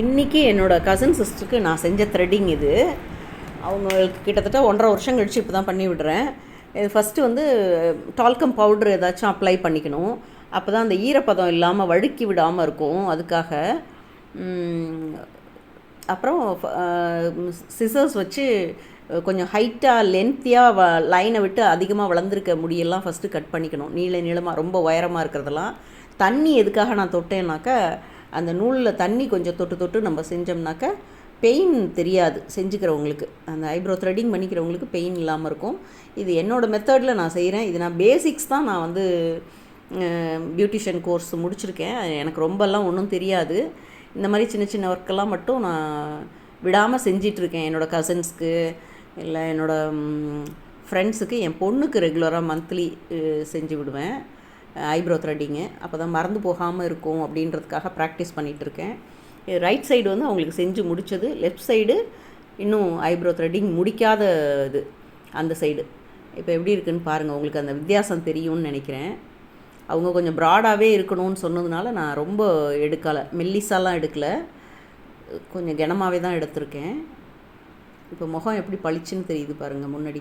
இன்றைக்கி என்னோடய கசின் சிஸ்டருக்கு நான் செஞ்ச த்ரெட்டிங் இது. அவங்களுக்கு கிட்டத்தட்ட ஒன்றரை வருஷம் கழிச்சு இப்போ தான் பண்ணி விடுறேன். இது ஃபஸ்ட்டு வந்து டால்கம் பவுட்ரு ஏதாச்சும் அப்ளை பண்ணிக்கணும். அப்போ தான் அந்த ஈரப்பதம் இல்லாமல் வழுக்கி விடாமல் இருக்கும். அதுக்காக அப்புறம் சிசர்ஸ் வச்சு கொஞ்சம் ஹைட்டாக லென்த்தியாக வ லைனை விட்டு அதிகமாக வளர்ந்துருக்க முடியெல்லாம் ஃபஸ்ட்டு கட் பண்ணிக்கணும். நீள நீளமாக ரொம்ப உயரமாக இருக்கிறதெல்லாம். தண்ணி எதுக்காக நான் தொட்டேன்னாக்கா அந்த நூலில் தண்ணி கொஞ்சம் தொட்டு தொட்டு நம்ம செஞ்சோம்னாக்கா பெயின் தெரியாது செஞ்சுக்கிறவங்களுக்கு. அந்த ஐப்ரோ த்ரெட்டிங் பண்ணிக்கிறவங்களுக்கு பெயின் இல்லாமல் இருக்கும். இது என்னோடய மெத்தடில் நான் செய்கிறேன் இது நான் பேசிக்ஸ் தான் நான் வந்து பியூட்டிஷியன் கோர்ஸ் முடிச்சிருக்கேன். எனக்கு ரொம்பலாம் ஒன்றும் தெரியாது. இந்த மாதிரி சின்ன சின்ன ஒர்க்கெல்லாம் மட்டும் நான் விடாமல் செஞ்சிட்ருக்கேன். என்னோடய கசின்ஸ்க்கு இல்லை என்னோடய ஃப்ரெண்ட்ஸுக்கு என் பொண்ணுக்கு ரெகுலராக மந்த்லி செஞ்சு விடுவேன். ஐப்ரோ த்ரெட்டிங்கு அப்போ தான் மறந்து போகாமல் இருக்கும் அப்படின்றதுக்காக ப்ராக்டிஸ் பண்ணிகிட்ருக்கேன் ரைட் சைடு வந்து அவங்களுக்கு செஞ்சு முடித்தது லெஃப்ட் சைடு இன்னும் ஐப்ரோ த்ரெட்டிங் முடிக்காத இது அந்த சைடு இப்போ எப்படி இருக்குன்னு பாருங்கள் உங்களுக்கு அந்த வித்தியாசம் தெரியும்னு நினைக்கிறேன். அவங்க கொஞ்சம் ப்ராடாகவே இருக்கணும்னு சொன்னதுனால நான் ரொம்ப எடுக்கலை. மெல்லிசாலாம் எடுக்கலை. கொஞ்சம் கனமாகவே தான் எடுத்திருக்கேன். இப்போ முகம் எப்படி பளிச்சுன்னு தெரியுது பாருங்கள் முன்னாடி.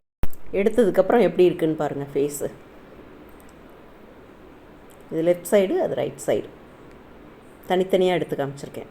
எடுத்ததுக்கப்புறம் எப்படி இருக்குன்னு பாருங்கள் ஃபேஸு இது லெஃப்ட் சைடு அது ரைட் சைடு தனித்தனியாக எடுத்து காமிச்சிருக்கேன்.